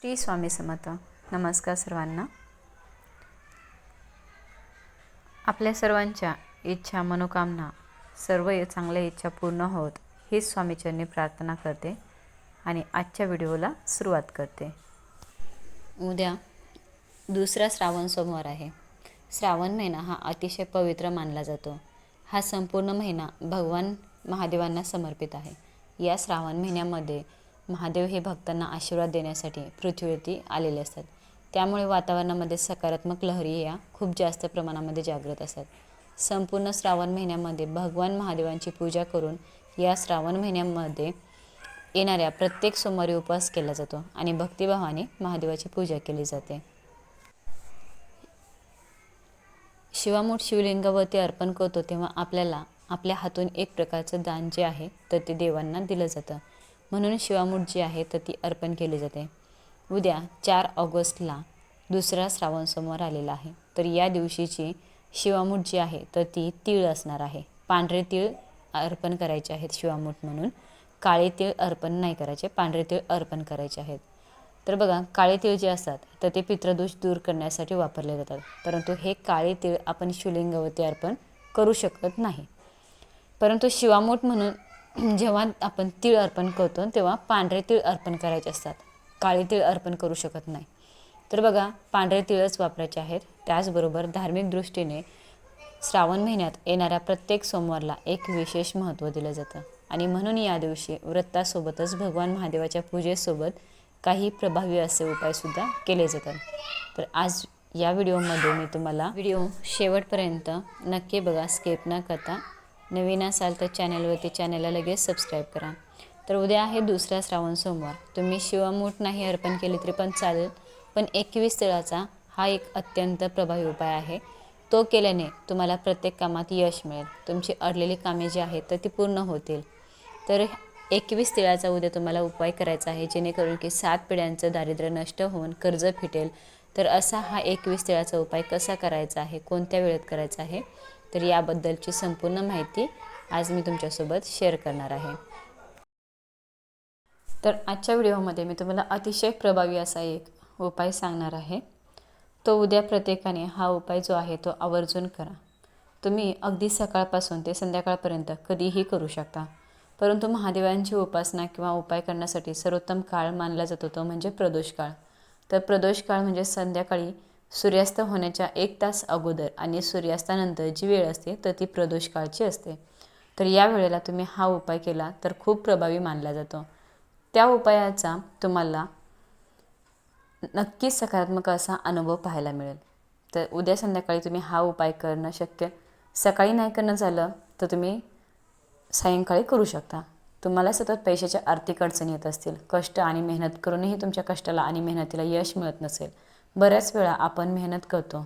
श्री स्वामी समर्थ. नमस्कार सर्वांना. आपल्या सर्वांच्या इच्छा मनोकामना सर्व चांगल्या इच्छा पूर्ण होत हीच स्वामीचरणी प्रार्थना करते आणि आजच्या व्हिडिओला सुरुवात करते. उद्या दुसरा श्रावण सोमवार आहे. श्रावण महिना हा अतिशय पवित्र मानला जातो. हा संपूर्ण महिना भगवान महादेवांना समर्पित आहे. या श्रावण महिन्यामध्ये महादेव हे भक्तांना आशीर्वाद देण्यासाठी पृथ्वीवरती आलेले असतात. त्यामुळे वातावरणामध्ये सकारात्मक लहरी या खूप जास्त प्रमाणामध्ये जागृत असतात. संपूर्ण श्रावण महिन्यामध्ये भगवान महादेवांची पूजा करून या श्रावण महिन्यामध्ये येणाऱ्या प्रत्येक सोमवारी उपवास केला जातो आणि भक्तिभावाने महादेवाची पूजा केली जाते. शिवामूठ शिवलिंगावरती अर्पण करतो तेव्हा आपल्याला आपल्या हातून एक प्रकारचं दान जे आहे तर ते देवांना दिलं जातं. म्हणून शिवामूठ जी आहे तर ती अर्पण केली जाते. उद्या चार ऑगस्टला दुसरा श्रावण सोमवार आलेला आहे. तर या दिवशीची शिवामूठ जी आहे तर ती तीळ असणार आहे. पांढरे तीळ अर्पण करायचे आहेत शिवामूठ म्हणून. काळे तीळ अर्पण नाही करायचे पांढरे तीळ अर्पण करायचे आहेत. तर बघा काळे तीळ जे असतात तर ते पितृदोष दूर करण्यासाठी वापरले जातात. परंतु हे काळे तीळ आपण शिवलिंगावरती अर्पण करू शकत नाही. परंतु शिवामूठ म्हणून जेव्हा आपण तीळ अर्पण करतो तेव्हा पांढरे तीळ अर्पण करायचे असतात. काळे तीळ अर्पण करू शकत नाही. तर बघा पांढरे तीळच वापरायचे आहेत. त्याचबरोबर धार्मिक दृष्टीने श्रावण महिन्यात येणाऱ्या प्रत्येक सोमवारला एक विशेष महत्त्व दिलं जातं. आणि म्हणून या दिवशी व्रतासोबतच भगवान महादेवाच्या पूजेसोबत काही प्रभावी असे उपायसुद्धा केले जातात. तर आज या व्हिडिओमध्ये मी तुम्हाला व्हिडिओ शेवटपर्यंत नक्की बघा स्केप न करता नवीन असाल तर चॅनलवरती चॅनलला लगेच सबस्क्राईब करा. तर उद्या आहे दुसरा श्रावण सोमवार. तुम्ही शिवमूठ नाही अर्पण केली तरी पण चालेल. पण एकवीस तिळाचा हा एक अत्यंत प्रभावी उपाय आहे. तो केल्याने तुम्हाला प्रत्येक कामात यश मिळेल. तुमची अडलेली कामे जी आहेत तर ती पूर्ण होतील. तर एकवीस तिळाचा उद्या तुम्हाला उपाय करायचा आहे जेणेकरून की सात पिढ्यांचं दारिद्र्य नष्ट होऊन कर्ज फिटेल. तर असा हा एकवीस तिळाचा उपाय कसा करायचा आहे? कोणत्या वेळेत करायचा आहे? तर याबद्दलची संपूर्ण माहिती आज मी तुमच्यासोबत शेअर करणार आहे. तर आजच्या व्हिडिओमध्ये मी तुम्हाला अतिशय प्रभावी असा एक उपाय सांगणार आहे. तो उद्या प्रत्येकाने हा उपाय जो आहे तो आवर्जून करा. तुम्ही अगदी सकाळपासून ते संध्याकाळपर्यंत कधीही करू शकता. परंतु महादेवांची उपासना किंवा उपाय करण्यासाठी सर्वोत्तम काळ मानला जातो तो म्हणजे प्रदोष काळ. तर प्रदोष काळ म्हणजे संध्याकाळी सूर्यास्त होण्याच्या एक तास अगोदर आणि सूर्यास्तानंतर जी वेळ असते तर ती प्रदोष काळची असते. तर या वेळेला तुम्ही हा उपाय केला तर खूप प्रभावी मानला जातो. त्या उपायाचा तुम्हाला नक्कीच सकारात्मक असा अनुभव पाहायला मिळेल. तर उद्या संध्याकाळी तुम्ही हा उपाय करणं शक्य. सकाळी नाही करणं झालं तर तुम्ही सायंकाळी करू शकता. तुम्हाला सतत पैशाच्या आर्थिक अडचणी येत असतील. कष्ट आणि मेहनत करूनही तुमच्या कष्टाला आणि मेहनतीला यश मिळत नसेल. बऱ्याच वेळा आपण मेहनत करतो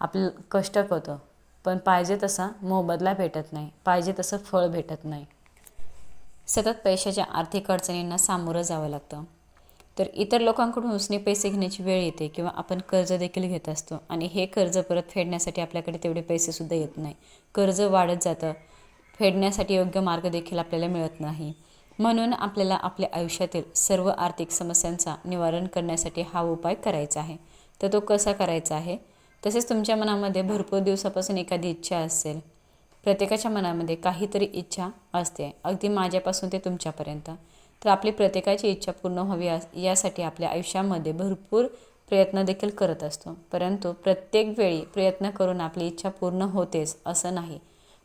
आपलं कष्ट करतो पण पाहिजे तसा मोबदला भेटत नाही पाहिजे तसं फळ भेटत नाही. सतत पैशाच्या आर्थिक अडचणींना सामोरं जावं लागतं. तर इतर लोकांकडून उसने पैसे घेण्याची वेळ येते किंवा आपण कर्ज देखील घेत असतो आणि हे कर्ज परत फेडण्यासाठी आपल्याकडे तेवढे पैसेसुद्धा येत नाही. कर्ज वाढत जातं फेडण्यासाठी योग्य मार्ग देखील आपल्याला मिळत नाही. म्हणून आपल्याला आपल्या आयुष्यातील सर्व आर्थिक समस्यांचा निवारण करण्यासाठी हा उपाय करायचा आहे. तर तो कसा करायचा आहे? तसेच तुमच्या मनामध्ये भरपूर दिवसापासून एखादी इच्छा असेल. प्रत्येकाच्या मनामध्ये काहीतरी इच्छा असते. अगदी माझ्यापासून ते तुमच्यापर्यंत. तर आपली प्रत्येकाची इच्छा पूर्ण व्हावी यासाठी आपल्या आयुष्यामध्ये भरपूर प्रयत्न देखील करत असतो. परंतु प्रत्येक वेळी प्रयत्न करून आपली इच्छा पूर्ण होतेच असं नाही.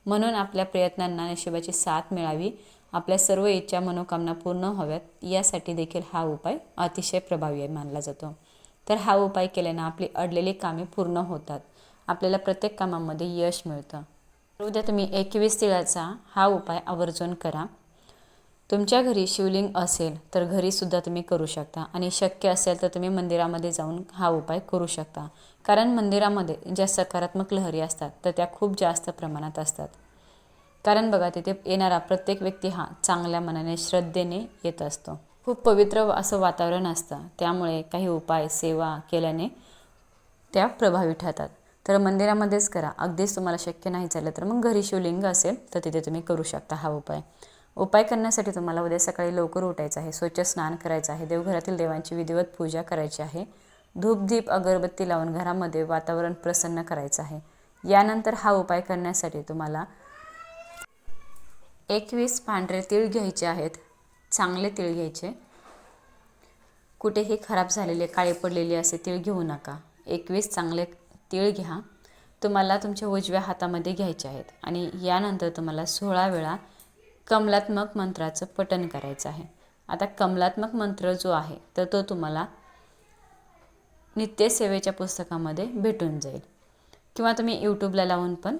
म्हणून आपल्या प्रयत्नांना नशिबाची साथ मिळावी. आपल्या सर्व इच्छा मनोकामना पूर्ण व्हाव्यात. यासाठी देखील हा उपाय अतिशय प्रभावी मानला जातो. तर हा उपाय केल्यानं आपली अडलेली कामे पूर्ण होतात. आपल्याला प्रत्येक कामामध्ये यश मिळतं. उद्या तुम्ही एकवीस तिळाचा हा उपाय आवर्जून करा. तुमच्या घरी शिवलिंग असेल तर घरीसुद्धा तुम्ही करू शकता आणि शक्य असेल तर तुम्ही मंदिरामध्ये जाऊन हा उपाय करू शकता. कारण मंदिरामध्ये ज्या सकारात्मक लहरी असतात तर त्या खूप जास्त प्रमाणात असतात. कारण बघा तिथे येणारा प्रत्येक व्यक्ती हा चांगल्या मनाने श्रद्धेने येत असतो. खूप पवित्र असं वातावरण असतं. त्यामुळे काही उपाय सेवा केल्याने त्या प्रभावी ठरतात. तर मंदिरामध्येच करा. अगदीच तुम्हाला शक्य नाही झालं तर मग घरी शिवलिंग असेल तर तिथे तुम्ही करू शकता हा उपाय. उपाय करण्यासाठी तुम्हाला उद्या सकाळी लवकर उठायचं आहे. स्वच्छ स्नान करायचं आहे. देवघरातील देवांची विधिवत पूजा करायची आहे. धूपधीप अगरबत्ती लावून घरामध्ये वातावरण प्रसन्न करायचं आहे. यानंतर हा उपाय करण्यासाठी तुम्हाला एकवीस पांढरे तीळ घ्यायचे आहेत. चांगले तीळ घ्यायचे. कुठेही खराब झालेले काळे पडलेले असे तीळ घेऊ नका. एकवीस चांगले तीळ घ्या. तुम्हाला तुमच्या उजव्या हातामध्ये घ्यायचे आहेत आणि यानंतर तुम्हाला सोळा वेळा कमलात्मक मंत्राचं पठण करायचं आहे. आता कमलात्मक मंत्र जो आहे तर तो तुम्हाला नित्यसेवेच्या पुस्तकामध्ये भेटून जाईल. किंवा तुम्ही यूट्यूबला लावून पण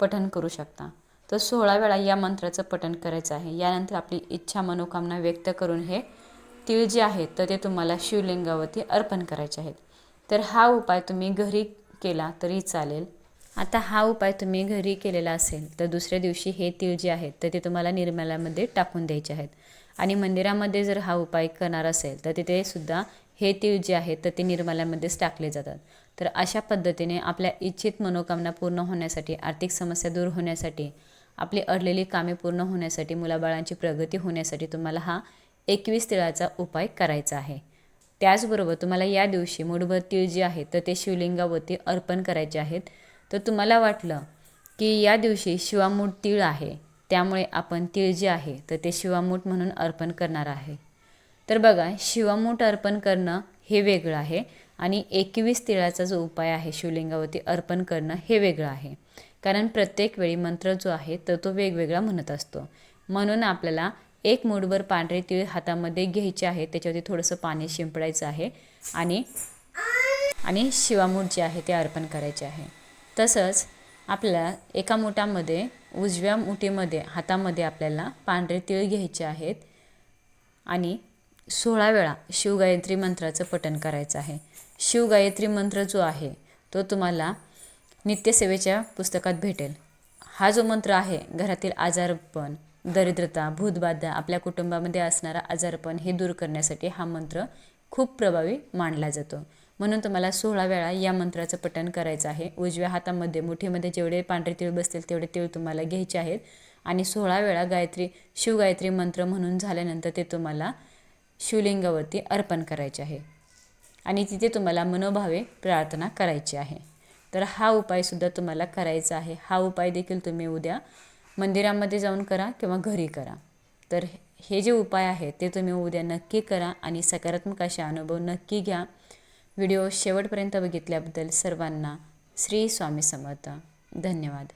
पठण करू शकता. तर सोळा वेळा या मंत्राचं पठण करायचं आहे. यानंतर आपली इच्छा मनोकामना व्यक्त करून हे तीळ जे आहेत तर ते तुम्हाला शिवलिंगावरती अर्पण करायचे आहेत. तर हा उपाय तुम्ही घरी केला तरी चालेल. आता हा उपाय तुम्ही घरी केलेला असेल तर दुसऱ्या दिवशी हे तीळ जे आहेत तर ते तुम्हाला निर्मलामध्ये टाकून द्यायचे आहेत. आणि मंदिरामध्ये जर हा उपाय करणार असेल तर तिथे सुद्धा हे तीळ जे आहेत तर ते निर्मलामध्येच टाकले जातात. तर अशा पद्धतीने आपल्या इच्छित मनोकामना पूर्ण होण्यासाठी आर्थिक समस्या दूर होण्यासाठी आपली अडलेली कामे पूर्ण होण्यासाठी मुलाबाळांची प्रगती होण्यासाठी तुम्हाला हा एकवीस तिळाचा उपाय करायचा आहे. त्याचबरोबर तुम्हाला या दिवशी मुठभर तीळ जे आहेत तर ते शिवलिंगावरती अर्पण करायचे आहेत. तर तुम्हाला वाटलं की या दिवशी शिवामूठ तीळ आहे त्यामुळे आपण तीळ जे आहे तर ते शिवामूठ म्हणून अर्पण करणार आहे. तर बघा शिवामूठ अर्पण करणं हे वेगळं आहे आणि एकवीस तिळाचा जो उपाय आहे शिवलिंगावरती अर्पण करणं हे वेगळं आहे. कारण प्रत्येक वेळी मंत्र जो आहे तर तो वेगवेगळा म्हणत असतो. म्हणून आपल्याला एक मूठभर पांढरे तीळ हातामध्ये घ्यायचे आहे. त्याच्यावरती थोडंसं पाणी शिंपडायचं आहे आणि आणि शिवामूठ जे आहे ते अर्पण करायचे आहे. तसंच आपल्याला एका मुठामध्ये उजव्या मुठीमध्ये हातामध्ये आपल्याला पांढरे तीळ घ्यायचे आहेत आणि सोळा वेळा शिवगायत्री मंत्राचं पठण करायचं आहे. शिवगायत्री मंत्र जो आहे तो तुम्हाला नित्यसेवेच्या पुस्तकात भेटेल. हा जो मंत्र आहे घरातील आजारपण दरिद्रता भूतबाधा आपल्या कुटुंबामध्ये असणारा आजारपण हे दूर करण्यासाठी हा मंत्र खूप प्रभावी मानला जातो. म्हणून तुम्हाला सोळा वेळा या मंत्राचं पठण करायचं आहे. उजव्या हातामध्ये मुठीमध्ये जेवढे पांढरे तीळ बसतील तेवढे तीळ तुम्हाला घ्यायचे आहेत. आणि सोळा वेळा गायत्री शिवगायत्री मंत्र म्हणून झाल्यानंतर ते तुम्हाला शिवलिंगावरती अर्पण करायचे आहे. आणि तिथे तुम्हाला मनोभावे प्रार्थना करायची आहे. तर हा उपायसुद्धा तुम्हाला करायचा आहे. हा उपाय देखील तुम्ही उद्या मंदिरामध्ये जाऊन करा किंवा घरी करा. तर हे जे उपाय आहेत ते तुम्ही उद्या नक्की करा आणि सकारात्मक असे अनुभव नक्की घ्या. व्हिडिओ शेवटपर्यंत बघितल्याबद्दल सर्वांना श्री स्वामी समर्थ. धन्यवाद.